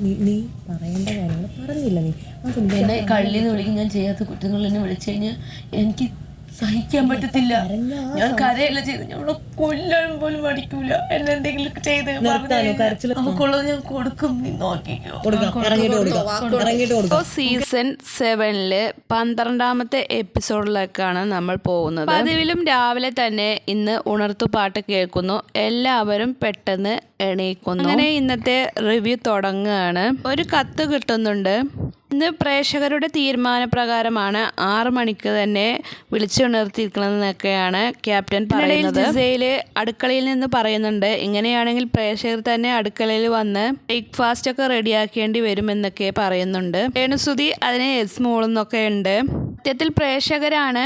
നീ നീ പറയേണ്ട കാര്യങ്ങൾ പറഞ്ഞില്ല നീ. എന്നെ കള്ളിന്ന് വിളിക്കും. ഞാൻ ചെയ്യാത്ത കുറ്റങ്ങൾ എന്നെ വിളിച്ചു കഴിഞ്ഞാൽ എനിക്ക് സഹിക്കാൻ പറ്റത്തില്ല. ഞാൻ കരയല്ല ചെയ്ത് ഞാൻ അവളെ കൊല്ലാൻ പോലും മടിക്കൂല. എന്നെ എന്തെങ്കിലും ചെയ്ത് അവക്കുള്ളത് ഞാൻ കൊടുക്കും. നോക്കിക്കോ. കൊടുക്കാം. ഇറങ്ങിയിട്ട് കൊടുക്കാം. ഇറങ്ങിയിട്ട് കൊടുക്കാം. സീസൺ സെവനിൽ പന്ത്രണ്ടാമത്തെ എപ്പിസോഡിലേക്കാണ് നമ്മൾ പോകുന്നത്. പതിവിലും രാവിലെ തന്നെ ഇന്ന് ഉണർത്തുപാട്ട് കേൾക്കുന്നു. എല്ലാവരും പെട്ടെന്ന് എണീക്കുന്നു. അങ്ങനെ ഇന്നത്തെ റിവ്യൂ തുടങ്ങുകയാണ്. ഒരു കത്ത് കിട്ടുന്നുണ്ട്. ഇന്ന് പ്രേക്ഷകരുടെ തീരുമാനപ്രകാരമാണ് ആറ് മണിക്ക് തന്നെ വിളിച്ചുണർത്തിയിരിക്കണമെന്നൊക്കെയാണ് ക്യാപ്റ്റൻ പറയുന്നത്. ജിസയിൽ അടുക്കളയിൽ നിന്ന് പറയുന്നുണ്ട് ഇങ്ങനെയാണെങ്കിൽ പ്രേക്ഷകർ തന്നെ അടുക്കളയിൽ വന്ന് ബ്രേക്ക്ഫാസ്റ്റ് ഒക്കെ റെഡിയാക്കേണ്ടി വരുമെന്നൊക്കെ പറയുന്നുണ്ട്. രേണുസുതി അതിനെ എസ് മോളെന്നൊക്കെ ഉണ്ട്. സത്യത്തിൽ പ്രേക്ഷകരാണ്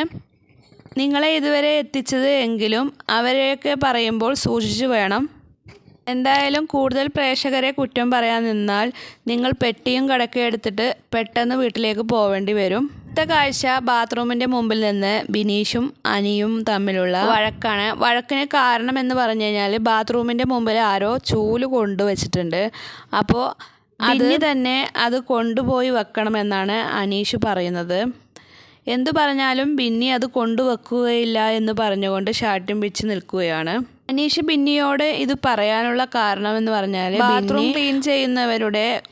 നിങ്ങളെ ഇതുവരെ എത്തിച്ചത് എങ്കിലും അവരെയൊക്കെ പറയുമ്പോൾ സൂക്ഷിച്ചു വേണം. എന്തായാലും കൂടുതൽ പ്രേക്ഷകരെ കുറ്റം പറയാൻ നിന്നാൽ നിങ്ങൾ പെട്ടിയും കടക്കയും എടുത്തിട്ട് പെട്ടെന്ന് വീട്ടിലേക്ക് പോവേണ്ടി വരും. അടുത്ത കാഴ്ച ബാത്റൂമിന്റെ മുമ്പിൽ നിന്ന് ബിനീഷും അനിയും തമ്മിലുള്ള വഴക്കാണ്. വഴക്കിന് കാരണം എന്ന് പറഞ്ഞു കഴിഞ്ഞാൽ ബാത്റൂമിന്റെ മുമ്പിൽ ആരോ ചൂൽ കൊണ്ടുവച്ചിട്ടുണ്ട്. അപ്പോൾ അതിന് തന്നെ അത് കൊണ്ടുപോയി വെക്കണമെന്നാണ് അനീഷ് പറയുന്നത്. എന്തു പറഞ്ഞാലും ബിന്നി അത് കൊണ്ടുവെക്കുകയില്ല എന്ന് പറഞ്ഞുകൊണ്ട് ഷാട്ടും പിച്ച് നിൽക്കുകയാണ്. അനീഷ് ബിന്നിയോട് ഇത് പറയാനുള്ള കാരണം എന്ന് പറഞ്ഞാൽ ബാത്റൂം ക്ലീൻ ചെയ്യുന്നവരുടെ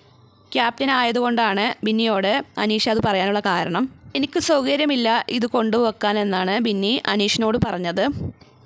ക്യാപ്റ്റൻ ആയതുകൊണ്ടാണ് ബിന്നിയോട് അനീഷ് അത് പറയാനുള്ള കാരണം. എനിക്ക് സൗകര്യമില്ല ഇത് കൊണ്ടുവെക്കാൻ എന്നാണ് ബിന്നി അനീഷിനോട് പറഞ്ഞത്.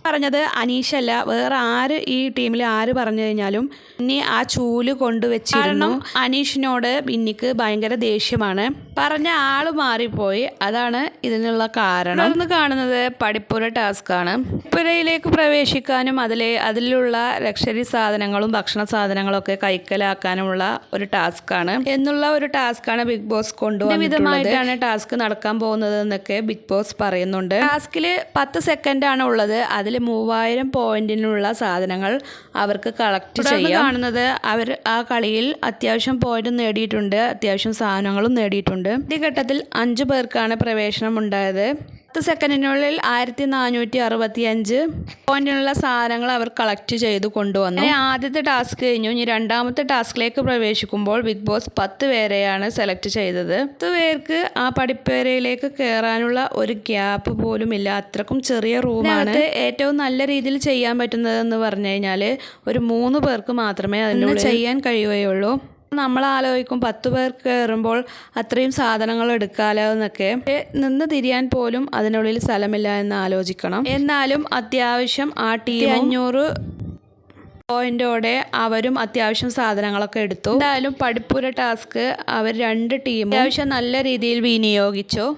പറഞ്ഞത് അനീഷല്ല. വേറെ ആര് ഈ ടീമിൽ ആര് പറഞ്ഞു കഴിഞ്ഞാലും ബിന്നി ആ ചൂൽ കൊണ്ടുവച്ചിരുന്നു. അനീഷിനോട് ബിന്നിക്ക് ഭയങ്കര ദേഷ്യമാണ്. പറഞ്ഞ ആൾ മാറിപ്പോയി. അതാണ് ഇതിനുള്ള കാരണം. തുടർന്ന് കാണുന്നത് പഠിപ്പുര ടാസ്ക് ആണ്. പുരയിലേക്ക് പ്രവേശിക്കാനും അതിലെ അതിലുള്ള ലക്ഷറി സാധനങ്ങളും ഭക്ഷണ സാധനങ്ങളും ഒക്കെ കൈക്കലാക്കാനുമുള്ള ഒരു ടാസ്ക് ആണ്. എന്നുള്ള ഒരു ടാസ്ക് ആണ് ബിഗ് ബോസ് കൊണ്ടുവന്നിട്ടുള്ളതാണ് ടാസ്ക് നടക്കാൻ പോകുന്നത് എന്നൊക്കെ ബിഗ് ബോസ് പറയുന്നുണ്ട് ടാസ്കിൽ പത്ത് സെക്കൻഡ് ആണ് ഉള്ളത്. അതിൽ മൂവായിരം പോയിന്റിനുള്ള സാധനങ്ങൾ അവർക്ക് കളക്ട് ചെയ്യാൻ കാണുന്നത് അവർ ആ കളിയിൽ അത്യാവശ്യം പോയിന്റ് നേടിയിട്ടുണ്ട്. അത്യാവശ്യം സാധനങ്ങളും നേടിയിട്ടുണ്ട്. ഈ ഘട്ടത്തിൽ അഞ്ചു പേർക്കാണ് പ്രവേശനം ഉണ്ടായത്. പത്ത് സെക്കൻഡിനുള്ളിൽ ആയിരത്തി നാനൂറ്റി അറുപത്തി അഞ്ച് പോയിന്റിനുള്ള സാധനങ്ങൾ അവർ കളക്ട് ചെയ്ത് കൊണ്ടുവന്നു. ആദ്യത്തെ ടാസ്ക് കഴിഞ്ഞു. ഇനി രണ്ടാമത്തെ ടാസ്കിലേക്ക് പ്രവേശിക്കുമ്പോൾ ബിഗ് ബോസ് പത്ത് പേരെയാണ് സെലക്ട് ചെയ്തത്. പത്ത് പേർക്ക് ആ പഠിപ്പേരയിലേക്ക് കയറാനുള്ള ഒരു ഗ്യാപ്പ് പോലും ഇല്ല. അത്രക്കും ചെറിയ റൂമാണ് ഏറ്റവും നല്ല രീതിയിൽ ചെയ്യാൻ പറ്റുന്നതെന്ന് പറഞ്ഞു കഴിഞ്ഞാൽ ഒരു മൂന്ന് പേർക്ക് മാത്രമേ അതിനുള്ളിൽ ചെയ്യാൻ കഴിയുകയുള്ളൂ. നമ്മൾ ആലോചിക്കും പത്ത് പേർ കയറുമ്പോൾ അത്രയും സാധനങ്ങൾ എടുക്കാലോ എന്നൊക്കെ നിന്ന് തിരിയാൻ പോലും അതിനുള്ളിൽ സ്ഥലമില്ല എന്ന് ആലോചിക്കണം. എന്നാലും അത്യാവശ്യം ആ ടീം അഞ്ഞൂറ് പോയിന്റോടെ അവരും അത്യാവശ്യം സാധനങ്ങളൊക്കെ എടുത്തു. എന്തായാലും പഠിപ്പുര ടാസ്ക് അവർ രണ്ട് ടീമും അത്യാവശ്യം നല്ല രീതിയിൽ വിനിയോഗിച്ചു.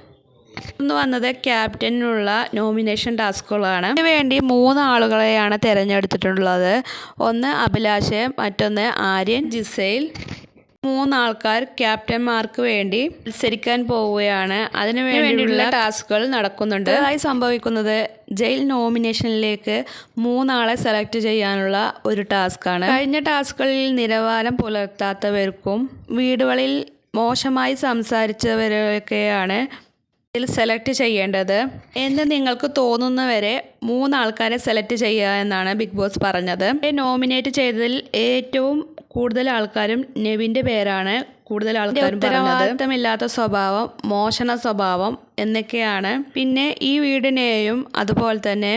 ഒന്ന് വന്നത് ക്യാപ്റ്റനുള്ള നോമിനേഷൻ ടാസ്കുകളാണ്. ഇതിനുവേണ്ടി മൂന്ന് ആളുകളെയാണ് തിരഞ്ഞെടുത്തിട്ടുള്ളത്. ഒന്ന് അഭിലാഷ് മറ്റൊന്ന് ആര്യൻ ജിസൈൽ. മൂന്നാൾക്കാർ ക്യാപ്റ്റന്മാർക്ക് വേണ്ടി മത്സരിക്കാൻ പോവുകയാണ്. അതിനു വേണ്ടിയുള്ള ടാസ്കുകൾ നടക്കുന്നുണ്ട്. അതായി സംഭവിക്കുന്നത് ജയിൽ നോമിനേഷനിലേക്ക് മൂന്നാളെ സെലക്ട് ചെയ്യാനുള്ള ഒരു ടാസ്ക്കാണ് കഴിഞ്ഞ ടാസ്കുകളിൽ നിലവാരം പുലർത്താത്തവർക്കും വീടുകളിൽ മോശമായി സംസാരിച്ചവരൊക്കെയാണ് ഇതിൽ സെലക്ട് ചെയ്യേണ്ടത്. എന്ന് നിങ്ങൾക്ക് തോന്നുന്നവരെ മൂന്നാൾക്കാരെ സെലക്ട് ചെയ്യുക എന്നാണ് ബിഗ് ബോസ് പറഞ്ഞത്. നോമിനേറ്റ് ചെയ്തതിൽ ഏറ്റവും കൂടുതൽ ആൾക്കാരും നെവിന്റെ പേരാണ് കൂടുതൽ ആൾക്കാരും ഉത്തരവാദിത്തമില്ലാത്ത സ്വഭാവം മോശന സ്വഭാവം എന്നൊക്കെയാണ്. പിന്നെ ഈ വീടിനെയും അതുപോലെ തന്നെ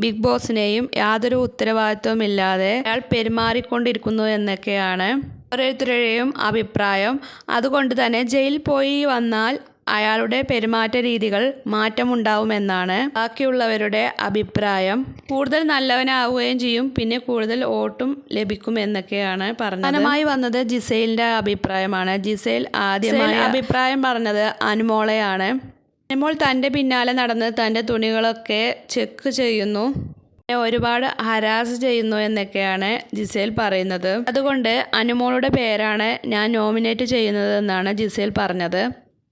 ബിഗ് ബോസിനെയും യാതൊരു ഉത്തരവാദിത്വം ഇല്ലാതെ അയാൾ പെരുമാറിക്കൊണ്ടിരിക്കുന്നു എന്നൊക്കെയാണ്. ഓരോരുത്തരുടെയും അഭിപ്രായം. അതുകൊണ്ട് തന്നെ ജയിലിൽ പോയി വന്നാൽ അയാളുടെ പെരുമാറ്റ രീതികൾ മാറ്റമുണ്ടാവുമെന്നാണ് ബാക്കിയുള്ളവരുടെ അഭിപ്രായം. കൂടുതൽ നല്ലവനാവുകയും ചെയ്യും പിന്നെ കൂടുതൽ വോട്ടും ലഭിക്കും എന്നൊക്കെയാണ് പറഞ്ഞത്. പ്രധാനമായി വന്നത് ജിസൈലിന്റെ അഭിപ്രായമാണ്. ജിസൈൽ ആദ്യമായി അഭിപ്രായം പറഞ്ഞത് അനുമോളെയാണ്. അനുമോൾ തന്റെ പിന്നാലെ നടന്ന് തന്റെ തുണികളൊക്കെ ചെക്ക് ചെയ്യുന്നു. ഒരുപാട് ഹരാസ് ചെയ്യുന്നു എന്നൊക്കെയാണ് ജിസേൽ പറയുന്നത്. അതുകൊണ്ട് അനുമോളുടെ പേരാണ് ഞാൻ നോമിനേറ്റ് ചെയ്യുന്നതെന്നാണ് ജിസേൽ പറഞ്ഞത്.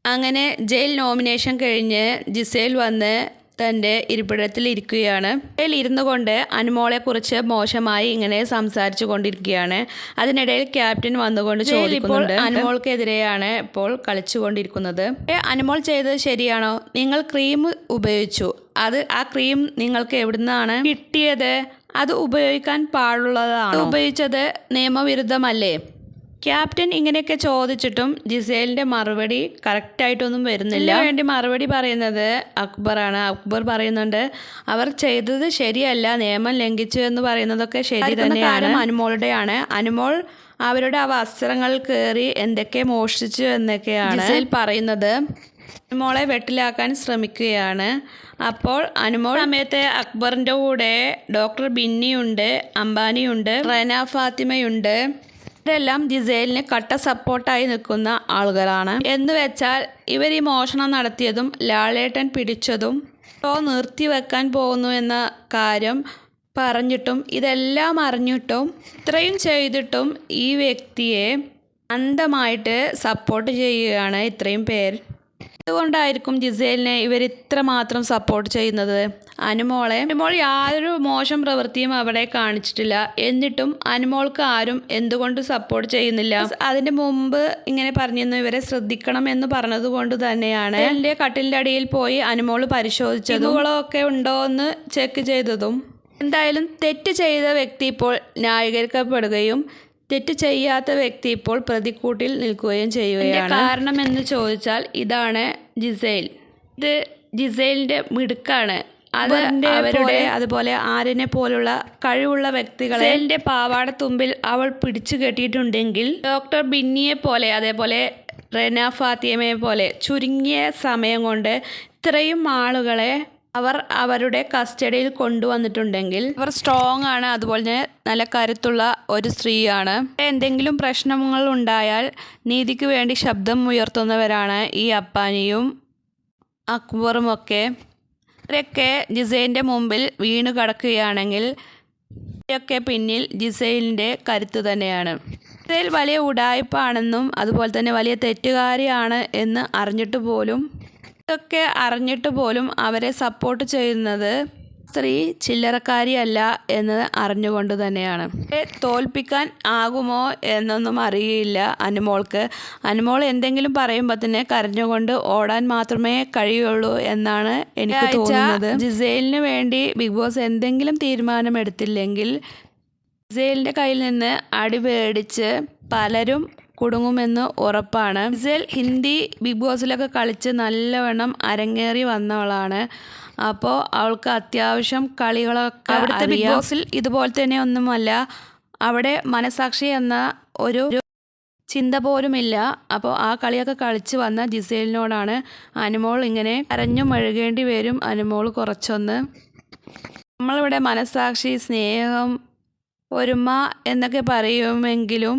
അങ്ങനെ ജയിൽ നോമിനേഷൻ കഴിഞ്ഞ് ജിസേൽ വന്ന് തന്റെ ഇരിപ്പിടത്തിൽ ഇരിക്കുകയാണ്. ജയിൽ ഇരുന്നു കൊണ്ട് അനുമോളെക്കുറിച്ച് മോശമായി ഇങ്ങനെ സംസാരിച്ചു കൊണ്ടിരിക്കുകയാണ്. അതിനിടയിൽ ക്യാപ്റ്റൻ വന്നുകൊണ്ട് ചോദിക്കുന്നുണ്ട്. അനുമോൾക്കെതിരെയാണ് ഇപ്പോൾ കളിച്ചുകൊണ്ടിരിക്കുന്നത് "ഏ, അനുമോൾ ചെയ്തത് ശരിയാണോ? നിങ്ങൾ ക്രീം ഉപയോഗിച്ചു. അത് ആ ക്രീം നിങ്ങൾക്ക് എവിടുന്നാണ് കിട്ടിയത്? അത് ഉപയോഗിക്കാൻ പാടുള്ളതാണ്? ഉപയോഗിച്ചത് നിയമവിരുദ്ധമല്ലേ? ക്യാപ്റ്റൻ ഇങ്ങനെയൊക്കെ ചോദിച്ചിട്ടും ജിസേലിന്റെ മറുപടി കറക്റ്റായിട്ടൊന്നും വരുന്നില്ല. വേണ്ടി മറുപടി പറയുന്നത് അക്ബറാണ്. അക്ബർ പറയുന്നുണ്ട് അവർ ചെയ്തത് ശരിയല്ല നിയമം ലംഘിച്ചു എന്ന് പറയുന്നതൊക്കെ ശരി തന്നെയാണ്. അനുമോളുടെയാണ്. അനുമോൾ അവരുടെ ആ വസ്ത്രങ്ങൾ കയറി എന്തൊക്കെ മോഷ്ടിച്ചു എന്നൊക്കെയാണ് ജിസേൽ പറയുന്നത്. അനുമോളെ വെട്ടിലാക്കാൻ ശ്രമിക്കുകയാണ്. അപ്പോൾ അനുമോൾ സമയത്ത് അക്ബറിന്റെ കൂടെ ഡോക്ടർ ബിന്നിയുണ്ട് അംബാനിയുണ്ട് റന ഫാത്തിമയുണ്ട്. ഇവരെല്ലാം ജിസേലിന് കട്ട സപ്പോർട്ടായി നിൽക്കുന്ന ആളുകളാണ്. എന്ന് വെച്ചാൽ ഇവർ ഈ മോഷണം നടത്തിയതും ലാളേട്ടൻ പിടിച്ചതും ഷോ നിർത്തിവെക്കാൻ പോകുന്നു എന്ന കാര്യം പറഞ്ഞിട്ടും ഇതെല്ലാം അറിഞ്ഞിട്ടും ഇത്രയും ചെയ്തിട്ടും ഈ വ്യക്തിയെ അന്ധമായിട്ട് സപ്പോർട്ട് ചെയ്യുകയാണ് ഇത്രയും പേര് എന്തുകൊണ്ടായിരിക്കും ജിസേലിനെ ഇവർ ഇത്രമാത്രം സപ്പോർട്ട് ചെയ്യുന്നത്. അനുമോളെ അനുമോൾ യാതൊരു മോശം പ്രവൃത്തിയും അവിടെ കാണിച്ചിട്ടില്ല. എന്നിട്ടും അനുമോൾക്ക് ആരും എന്തുകൊണ്ട് സപ്പോർട്ട് ചെയ്യുന്നില്ല? അതിന് മുമ്പ് ഇങ്ങനെ പറഞ്ഞിരുന്നു ഇവരെ ശ്രദ്ധിക്കണം എന്ന് പറഞ്ഞതുകൊണ്ട് തന്നെയാണ്. എന്റെ കട്ടിലിന്റെ അടിയിൽ പോയി അനുമോൾ പരിശോധിച്ചതും ഇവളൊക്കെ ഉണ്ടോ എന്ന് ചെക്ക് ചെയ്തതും. എന്തായാലും തെറ്റ് ചെയ്ത വ്യക്തി ഇപ്പോൾ ന്യായീകരിക്കപ്പെടുകയും തെറ്റ് ചെയ്യാത്ത വ്യക്തി ഇപ്പോൾ പ്രതിക്കൂട്ടിൽ നിൽക്കുകയും ചെയ്യുകയാണ്. കാരണം എന്ന് ചോദിച്ചാൽ ഇതാണ് ജിസൈൽ. ഇത് ജിസൈലിന്റെ മിടുക്കാണ്. അത് അവരുടെ അതുപോലെ ആരിനെ പോലുള്ള കഴിവുള്ള വ്യക്തികളെ എന്റെ പാവാട തുമ്പിൽ അവൾ പിടിച്ചു കെട്ടിയിട്ടുണ്ടെങ്കിൽ ഡോക്ടർ ബിന്നിയെ പോലെ അതേപോലെ റെന ഫാത്തിയമയെ പോലെ ചുരുങ്ങിയ സമയം കൊണ്ട് ഇത്രയും ആളുകളെ അവർ അവരുടെ കസ്റ്റഡിയിൽ കൊണ്ടുവന്നിട്ടുണ്ടെങ്കിൽ അവർ സ്ട്രോങ് ആണ്. അതുപോലെ തന്നെ നല്ല കരുത്തുള്ള ഒരു സ്ത്രീയാണ്. എന്തെങ്കിലും പ്രശ്നങ്ങൾ ഉണ്ടായാൽ നീതിക്ക് വേണ്ടി ശബ്ദം ഉയർത്തുന്നവരാണ് ഈ അപ്പാനിയും അക്ബറും ഒക്കെ. ഇവരൊക്കെ ജിസൈന്റെ മുമ്പിൽ വീണ് കിടക്കുകയാണെങ്കിൽ ഇവരൊക്കെ പിന്നിൽ ജിസൈലിന്റെ കരുത്ത് തന്നെയാണ്. ജിസൈൽ വലിയ ഉടായ്പാണെന്നും അതുപോലെ തന്നെ വലിയ തെറ്റുകാരിയാണ് എന്ന് അറിഞ്ഞിട്ട് പോലും ഇതൊക്കെ അറിഞ്ഞിട്ട് പോലും അവരെ സപ്പോർട്ട് ചെയ്യുന്നത് സ്ത്രീ ചില്ലറക്കാരിയല്ല എന്ന് അറിഞ്ഞുകൊണ്ട് തന്നെയാണ്. തോൽപ്പിക്കാൻ ആകുമോ എന്നൊന്നും അറിയില്ല അനുമോൾക്ക്. അനുമോൾ എന്തെങ്കിലും പറയുമ്പോൾ തന്നെ കരഞ്ഞുകൊണ്ട് ഓടാൻ മാത്രമേ കഴിയുള്ളൂ എന്നാണ് എനിക്ക് തോന്നുന്നത്. ജിസേലിന് വേണ്ടി ബിഗ് ബോസ് എന്തെങ്കിലും തീരുമാനമെടുത്തില്ലെങ്കിൽ ജിസേലിന്റെ കയ്യിൽ നിന്ന് അടി പേടിച്ച് പലരും കുടുങ്ങുമെന്ന് ഉറപ്പാണ്. ജിസേൽ ഹിന്ദി ബിഗ് ബോസിലൊക്കെ കളിച്ച് നല്ലവണ്ണം അരങ്ങേറി വന്നവളാണ്. അപ്പോൾ അവൾക്ക് അത്യാവശ്യം കളികളൊക്കെ അവിടുത്തെ ബിഗ് ബോസിൽ ഇതുപോലെ തന്നെ ഒന്നുമല്ല അവിടെ മനസാക്ഷി എന്ന ഒരു ചിന്ത പോലുമില്ല. അപ്പോൾ ആ കളിയൊക്കെ കളിച്ച് വന്ന ജിസേലിനോടാണ് അനുമോൾ ഇങ്ങനെ അരഞ്ഞു മഴുകേണ്ടി വരും അനുമോൾ കുറച്ചൊന്ന്. നമ്മളിവിടെ മനസാക്ഷി സ്നേഹം ഒരുമ എന്നൊക്കെ പറയുമെങ്കിലും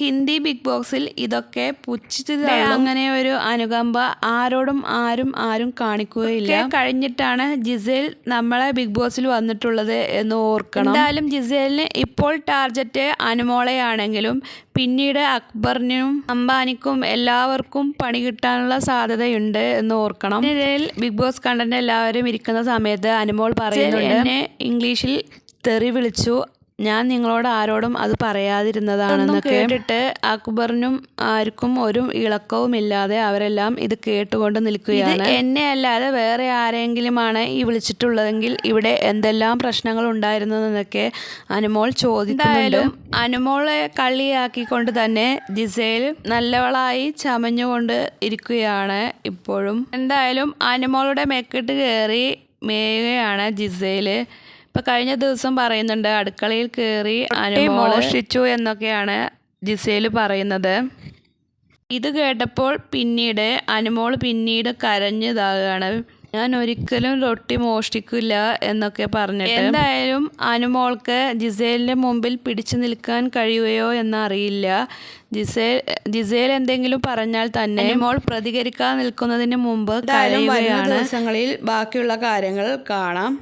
ഹിന്ദി ബിഗ് ബോക്സിൽ ഇതൊക്കെ പുച്ഛിച്ചത് അങ്ങനെ ഒരു അനുകമ്പ ആരോടും ആരും ആരും കാണിക്കുകയില്ല. കഴിഞ്ഞിട്ടാണ് ജിസേൽ നമ്മളെ ബിഗ് ബോസിൽ വന്നിട്ടുള്ളത് എന്ന് ഓർക്കണം. എന്തായാലും ജിസേലിന് ഇപ്പോൾ ടാർജറ്റ് അനുമോളയാണെങ്കിലും പിന്നീട് അക്ബറിനും അംബാനിക്കും എല്ലാവർക്കും പണി കിട്ടാനുള്ള സാധ്യതയുണ്ട് എന്ന് ഓർക്കണം. ഇതിനിടയിൽ ബിഗ് ബോസ് കണ്ടന്റ് എല്ലാവരും ഇരിക്കുന്ന സമയത്ത് അനുമോൾ പറയുന്നുണ്ട് ഇംഗ്ലീഷിൽ തെറി വിളിച്ചു. ഞാൻ നിങ്ങളോട് ആരോടും അത് പറയാതിരുന്നതാണെന്ന് കേട്ടിട്ട് അക്ബറിനും ആർക്കും ഒരു ഇളക്കവും ഇല്ലാതെ അവരെല്ലാം ഇത് കേട്ടുകൊണ്ട് നിൽക്കുകയാണ്. എന്നെ അല്ലാതെ വേറെ ആരെങ്കിലുമാണ് ഈ വിളിച്ചിട്ടുള്ളതെങ്കിൽ ഇവിടെ എന്തെല്ലാം പ്രശ്നങ്ങൾ ഉണ്ടായിരുന്നതെന്നൊക്കെ അനുമോൾ ചോദിക്കുന്നുണ്ട്. അനുമോളെ കളിയാക്കിക്കൊണ്ട് തന്നെ ജിസേൽ നല്ലവളായി ചമഞ്ഞുകൊണ്ട് ഇരിക്കുകയാണ് ഇപ്പോഴും. എന്തായാലും അനുമോളുടെ മെക്കിട്ട് കയറി മേയുകയാണ് ജിസേൽ ഇപ്പൊ കഴിഞ്ഞ ദിവസം പറയുന്നുണ്ട് അടുക്കളയിൽ കയറി മോഷിച്ചു എന്നൊക്കെയാണ് ജിസേൽ പറയുന്നത്. ഇത് കേട്ടപ്പോൾ പിന്നീട് അനുമോൾ പിന്നീട് കരഞ്ഞതാകാണ് ഞാൻ ഒരിക്കലും റൊട്ടി മോഷ്ടിക്കില്ല എന്നൊക്കെ പറഞ്ഞിട്ട്. എന്തായാലും അനുമോൾക്ക് ജിസേലിന്റെ മുമ്പിൽ പിടിച്ചു നിൽക്കാൻ കഴിയുകയോ എന്നറിയില്ല. ജിസേൽ ജിസേൽ എന്തെങ്കിലും പറഞ്ഞാൽ തന്നെ അനുമോൾ പ്രതികരിക്കാൻ നിൽക്കുന്നതിന് മുമ്പ് ദിവസങ്ങളിൽ ബാക്കിയുള്ള കാര്യങ്ങൾ കാണാം.